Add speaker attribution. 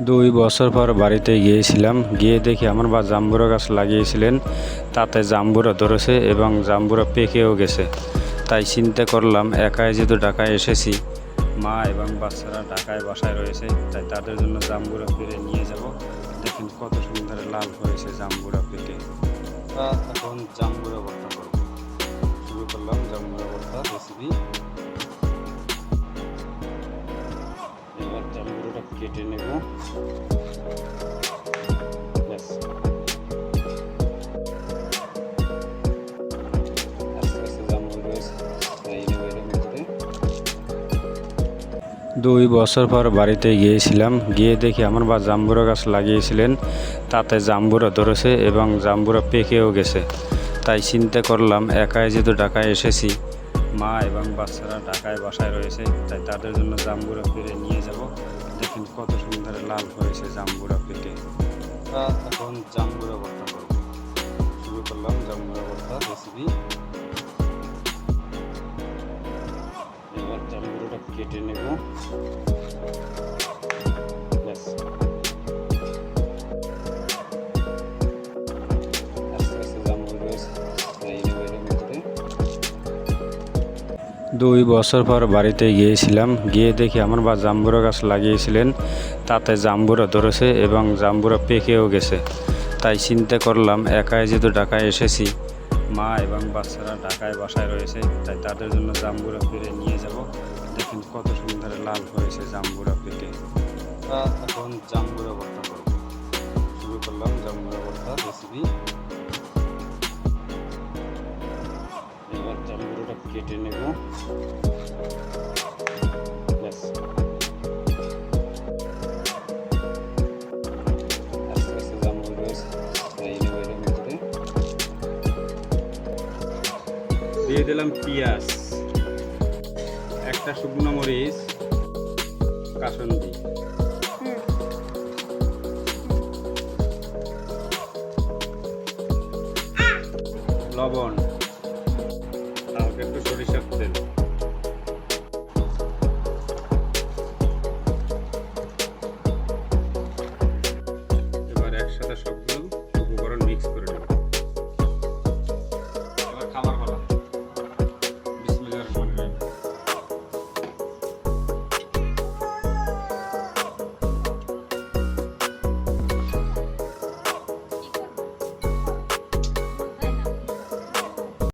Speaker 1: দুই বছর পর বাড়িতে গিয়েছিলাম। গিয়ে দেখি আমার বা জাম্বুরা গাছ লাগিয়েছিলেন, তাতে জাম্বুরা ধরেছে এবং জাম্বুরা পেকেও গেছে। তাই চিন্তা করলাম, একাই যেহেতু ঢাকায় এসেছি, মা এবং বাচ্চারা ঢাকায় বাসায় রয়েছে, তাই তাদের জন্য জাম্বুরা পেরে নিয়ে যাব। দেখেন কত সুন্দর লাল হয়েছে জাম্বুরা পেকে। এখন জাম্বুরা এর মধ্যে। দুই বছর পর বাড়িতে গিয়েছিলাম। গিয়ে দেখি আমার বা জাম্বুরা গাছ লাগিয়েছিলেন, তাতে জাম্বুরা ধরেছে এবং জাম্বুরা পেকেও গেছে। তাই চিন্তা করলাম, একাই যেহেতু ঢাকায় এসেছি, মা এবং বাচ্চারা ঢাকায় বাসায় রয়েছে, তাই তাদের জন্য জাম্বুরা পেরে নিয়ে যাব। দেখেন কত সুন্দর লাল হয়েছে জাম্বুরা পেটে। তা এখন জাম্বুরা ভর্তা করব। শুরু করলাম জাম্বুরা ভর্তা রেসিপি এবার জাম্বুরাটা কেটে নেব। ব্যাস। দুই বছর পর বাড়িতে গিয়েছিলাম। গিয়ে দেখি আমার বা জাম্বুরা গাছ লাগিয়েছিলেন, তাতে জাম্বুরা ধরেছে এবং জাম্বুরা পেকেও গেছে। তাই চিন্তা করলাম, একাই যেহেতু ঢাকায় এসেছি, মা এবং বাচ্চারা ঢাকায় বাসায় রয়েছে, তাই তাদের জন্য জাম্বুরা পেরে নিয়ে যাব। দেখুন কত সুন্দর লাল হয়েছে জাম্বুরা পেকে। এখন জাম্বুরা ভর্তা করব। শুরু করলাম জাম্বুরা ভর্তা রেসিপি এবার জাম্বুরাটা কেটে নেব। দিয়ে দিলাম পেঁয়াজ। একটা শুকনো মরিচ কাসন্দি। লবণ। 脈処理シャッテル